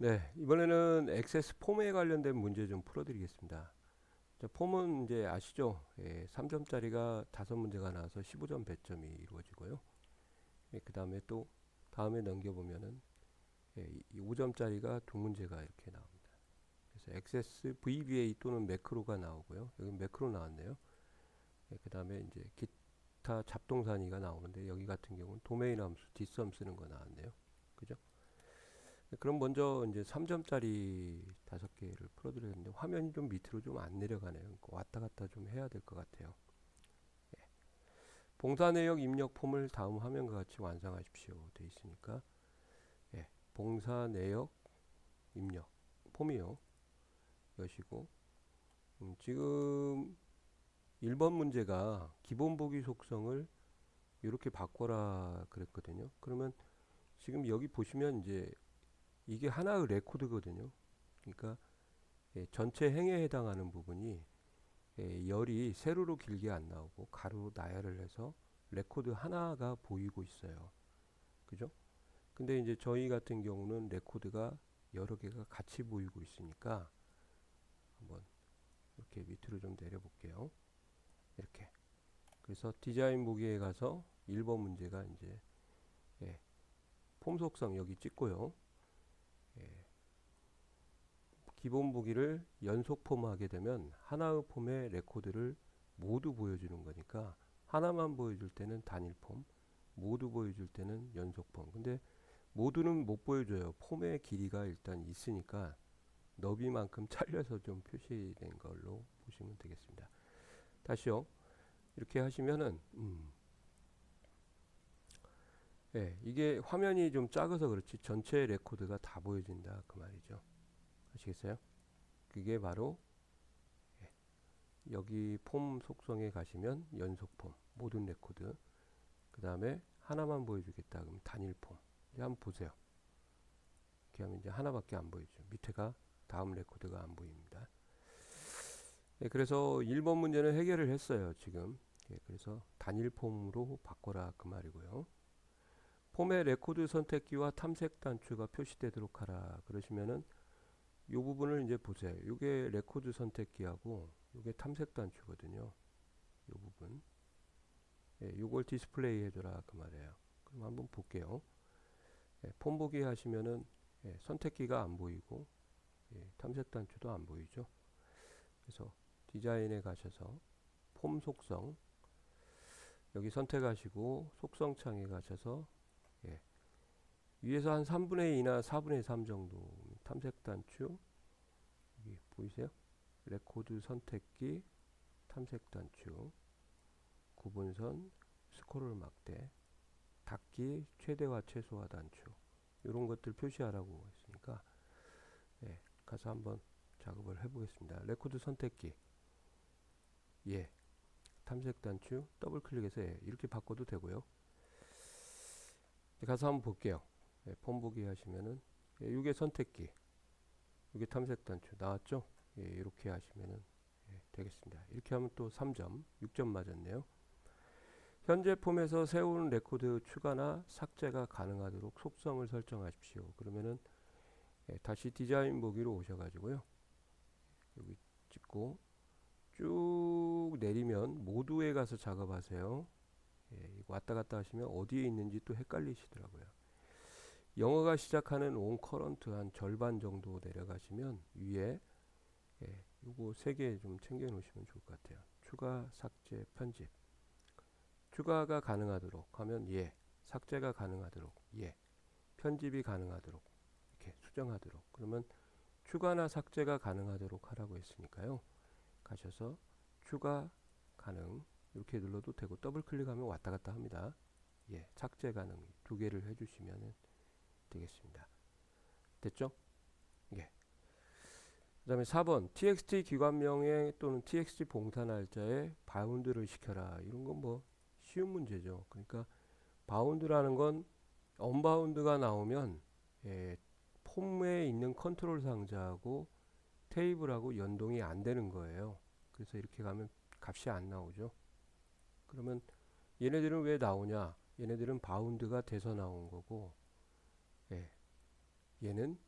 네, 이번에는 액세스 폼에 관련된 문제 좀 풀어드리겠습니다. 자, 폼은 이제 아시죠? 예, 3점짜리가 5문제가 나와서 15점 배점이 이루어지고요. 예, 그 다음에 또 다음에 넘겨보면은 예, 이 5점짜리가 두 문제가 이렇게 나옵니다. 그래서 액세스 VBA 또는 매크로가 나오고요. 여기 매크로 나왔네요. 예, 그 다음에 이제 기타 잡동사니가 나오는데 여기 같은 경우는 도메인 함수 뒷섬 쓰는 거 나왔네요. 그죠? 네, 그럼 먼저 이제 3점짜리 다섯 개를 풀어드렸는데 화면이 좀 밑으로 좀 안 내려가네요. 그러니까 왔다 갔다 좀 해야 될 것 같아요. 예. 봉사 내역 입력 폼을 다음 화면과 같이 완성하십시오. 돼 있으니까 예. 봉사 내역 입력 폼이요. 여시고 음, 지금 1번 문제가 기본 보기 속성을 이렇게 바꿔라 그랬거든요. 그러면 지금 여기 보시면 이제 이게 하나의 레코드거든요. 그러니까 예, 전체 행에 해당하는 부분이 예, 열이 세로로 길게 안 나오고 가로로 나열을 해서 레코드 하나가 보이고 있어요. 그죠? 근데 이제 저희 같은 경우는 레코드가 여러 개가 같이 보이고 있으니까 한번 이렇게 밑으로 좀 내려 볼게요. 이렇게. 그래서 디자인 보기에 가서 1번 문제가 이제 예, 폼 속성 여기 찍고요. 예. 기본 보기를 연속 폼하게 되면 하나의 폼의 레코드를 모두 보여주는 거니까 하나만 보여줄 때는 단일 폼, 모두 보여줄 때는 연속 폼. 근데 모두는 못 보여줘요. 폼의 길이가 일단 있으니까 너비만큼 잘려서 좀 표시된 걸로 보시면 되겠습니다. 다시요. 이렇게 하시면은 음. 예, 이게 화면이 좀 작아서 그렇지 전체 레코드가 다 보여진다 그 말이죠. 아시겠어요? 그게 바로 예, 여기 폼 속성에 가시면 연속 폼 모든 레코드 그 다음에 하나만 보여주겠다 그러면 단일 폼 이제 한번 보세요. 이렇게 하면 이제 하나밖에 안 보이죠. 밑에가 다음 레코드가 안 보입니다. 예, 그래서 1번 문제는 해결을 했어요. 지금 예, 그래서 단일 폼으로 바꿔라 그 말이고요. 폼의 레코드 선택기와 탐색 단추가 표시되도록 하라 그러시면은 이 부분을 이제 보세요. 이게 레코드 선택기하고 이게 탐색 단추거든요. 이 부분. 예, 이걸 디스플레이 해줘라 그 말이에요. 그럼 한번 볼게요. 예, 폼 보기 하시면은 예, 선택기가 안 보이고 예, 탐색 단추도 안 보이죠. 그래서 디자인에 가셔서 폼 속성 여기 선택하시고 속성 창에 가셔서 예. 위에서 한 3분의 2나 4분의 3 정도 탐색 단추 여기 보이세요? 레코드 선택기 탐색 단추 구분선 스크롤 막대 닫기 최대화 최소화 단추 이런 것들 표시하라고 했으니까 예, 가서 한번 작업을 해보겠습니다. 레코드 선택기 예 탐색 단추 더블 클릭해서 예, 이렇게 바꿔도 되고요. 가서 한번 볼게요. 예, 폼 보기 하시면은 예, 이게 선택기, 이게 탐색 단추 나왔죠? 예, 이렇게 하시면은 예, 되겠습니다. 이렇게 하면 또 3점, 6점 맞았네요. 현재 폼에서 세운 레코드 추가나 삭제가 가능하도록 속성을 설정하십시오. 그러면은 예, 다시 디자인 보기로 오셔가지고요. 여기 찍고 쭉 내리면 모두에 가서 작업하세요. 예, 왔다 갔다 하시면 어디에 있는지 또 헷갈리시더라고요. 영어가 시작하는 온 커런트 한 절반 정도 내려가시면 위에 예, 요거 세 개 좀 챙겨 놓으시면 좋을 것 같아요. 추가, 삭제, 편집. 추가가 가능하도록 하면 예, 삭제가 가능하도록 예, 편집이 가능하도록 이렇게 수정하도록 그러면 추가나 삭제가 가능하도록 하라고 했으니까요. 가셔서 추가 가능 이렇게 눌러도 되고 더블 클릭하면 왔다 갔다 합니다. 예, 삭제 가능 두 개를 해주시면 되겠습니다. 됐죠? 예. 그 다음에 4번 txt 기관명에 또는 txt 봉사 날짜에 바운드를 시켜라 이런 건 뭐 쉬운 문제죠. 그러니까 바운드라는 건 언바운드가 나오면 예, 폼에 있는 컨트롤 상자하고 테이블하고 연동이 안 되는 거예요. 그래서 이렇게 가면 값이 안 나오죠. 그러면 얘네들은 왜 나오냐? 얘네들은 바운드가 돼서 나온 거고, 예, 얘는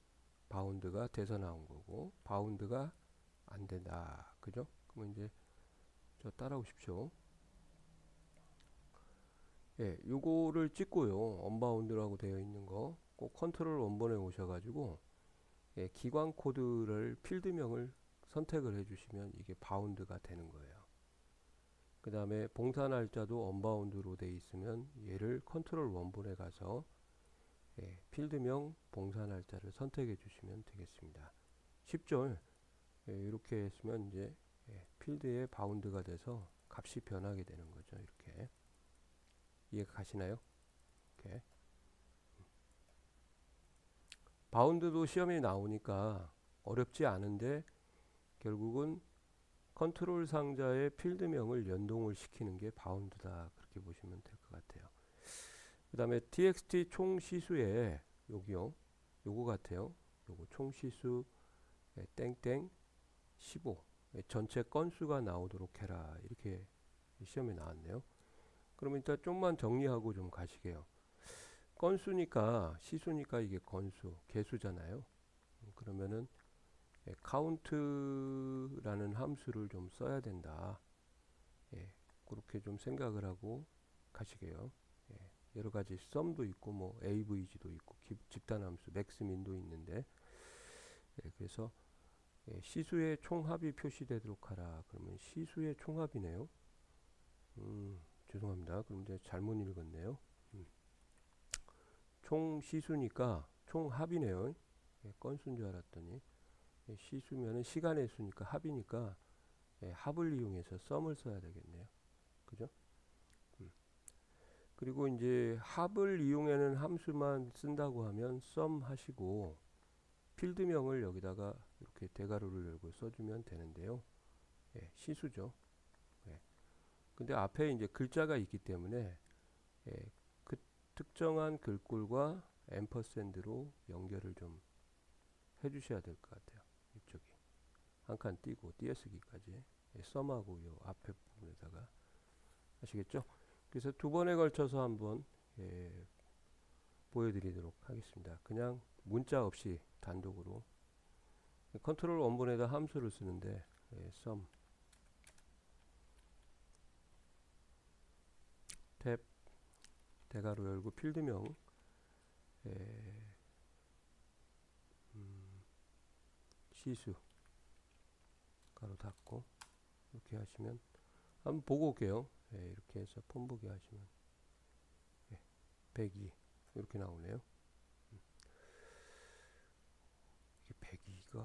바운드가 돼서 나온 거고 바운드가 안 된다. 그죠? 그러면 이제 저 따라오십시오. 예, 요거를 찍고요. 언바운드라고 되어 있는 거 꼭 컨트롤 원본에 오셔 가지고 예, 기관 코드를 필드명을 선택을 해 주시면 이게 바운드가 되는 거예요. 그 다음에 봉사 날짜도 언바운드로 돼 있으면 얘를 컨트롤 원본에 가서 예, 필드명 봉사 날짜를 선택해 주시면 되겠습니다. 쉽죠? 예, 이렇게 했으면 이제 예, 필드에 바운드가 돼서 값이 변하게 되는 거죠. 이렇게 이해가 가시나요? 이렇게 바운드도 시험에 나오니까 어렵지 않은데 결국은 컨트롤 상자의 필드명을 연동을 시키는 게 바운드다 그렇게 보시면 될 것 같아요. 그 다음에 txt 총 시수에 여기요 요거 같아요. 요거 총 시수 예, 땡땡 15 예, 전체 건수가 나오도록 해라 이렇게 시험에 나왔네요. 그러면 일단 좀만 정리하고 좀 가시게요. 건수니까 시수니까 이게 건수 개수잖아요. 음, 그러면은 예, count라는 함수를 좀 써야 된다. 예, 그렇게 좀 생각을 하고 가시게요. 예, 여러 가지 썸도 있고 뭐 avg도 있고 기, 집단 함수 maxmin도 있는데 예, 그래서 예, 시수의 총합이 표시되도록 하라. 그러면 시수의 총합이네요. 음, 죄송합니다. 그럼 이제 잘못 읽었네요. 음. 총 시수니까 총합이네요. 예, 건수인 줄 알았더니 예, 시수면은 시간의 수니까 합이니까 예, 합을 이용해서 썸을 써야 되겠네요. 그죠? 음. 그리고 이제 합을 이용하는 함수만 쓴다고 하면 썸 하시고 필드명을 여기다가 이렇게 대괄호를 열고 써주면 되는데요. 예, 시수죠. 예. 근데 앞에 이제 글자가 있기 때문에 예, 그 특정한 글꼴과 앰퍼샌드로 연결을 좀 해주셔야 될 것 같아요. 이쪽이 한 칸 띄고 띄어쓰기까지 예, 썸하고 요 앞에 부분에다가 아시겠죠? 그래서 두 번에 걸쳐서 한번 예, 보여드리도록 하겠습니다. 그냥 문자 없이 단독으로 컨트롤 원본에다 함수를 쓰는데 예, sum 탭 대괄호 열고 필드명 예, 음, 시수 가로 닫고 이렇게 하시면 한번 보고 올게요. 예, 이렇게 해서 폰 보기 하시면 예, 102 이렇게 나오네요. 음. 이게 102가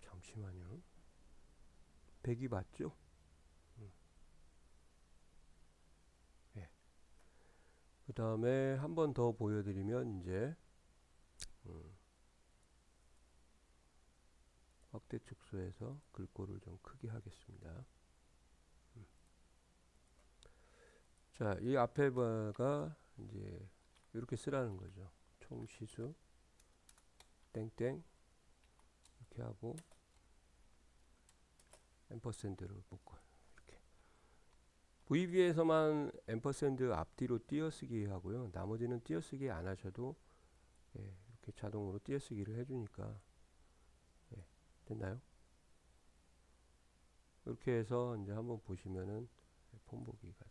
잠시만요. 102 맞죠? 음. 예. 그 다음에 한 번 더 보여드리면 이제 음. 확대 축소해서 글꼴을 좀 크게 하겠습니다. 음. 자, 이 앞에 바가 이제 이렇게 쓰라는 거죠. 총시수 땡땡 이렇게 하고 앰퍼샌드를 묶고 이렇게 VB에서만 앰퍼샌드 앞뒤로 띄어쓰기 하고요. 나머지는 띄어쓰기 안 하셔도 예, 이렇게 자동으로 띄어쓰기를 해주니까 예, 됐나요? 이렇게 해서 이제 한번 보시면은 폰보기가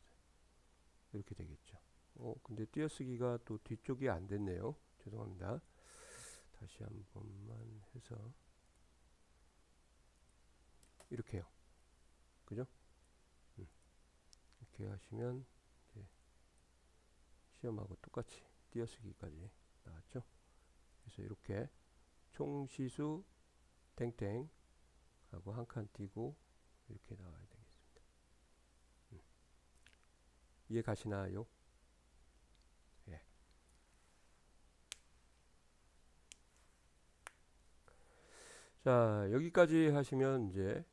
이렇게 되겠죠. 어, 근데 띄어쓰기가 또 뒤쪽이 안 됐네요. 죄송합니다. 다시 한 번만 해서 이렇게요. 그죠? 음. 이렇게 하시면 이제 시험하고 똑같이 띄어쓰기까지 나왔죠. 그래서 이렇게 총시수 땡땡 하고 한 칸 띄고 이렇게 나와야 되겠습니다. 음. 이해 가시나요? 예. 자, 여기까지 하시면 이제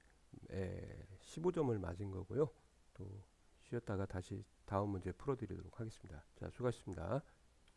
에, 15점을 맞은 거고요. 또 쉬었다가 다시 다음 문제 풀어드리도록 하겠습니다. 자, 수고하셨습니다.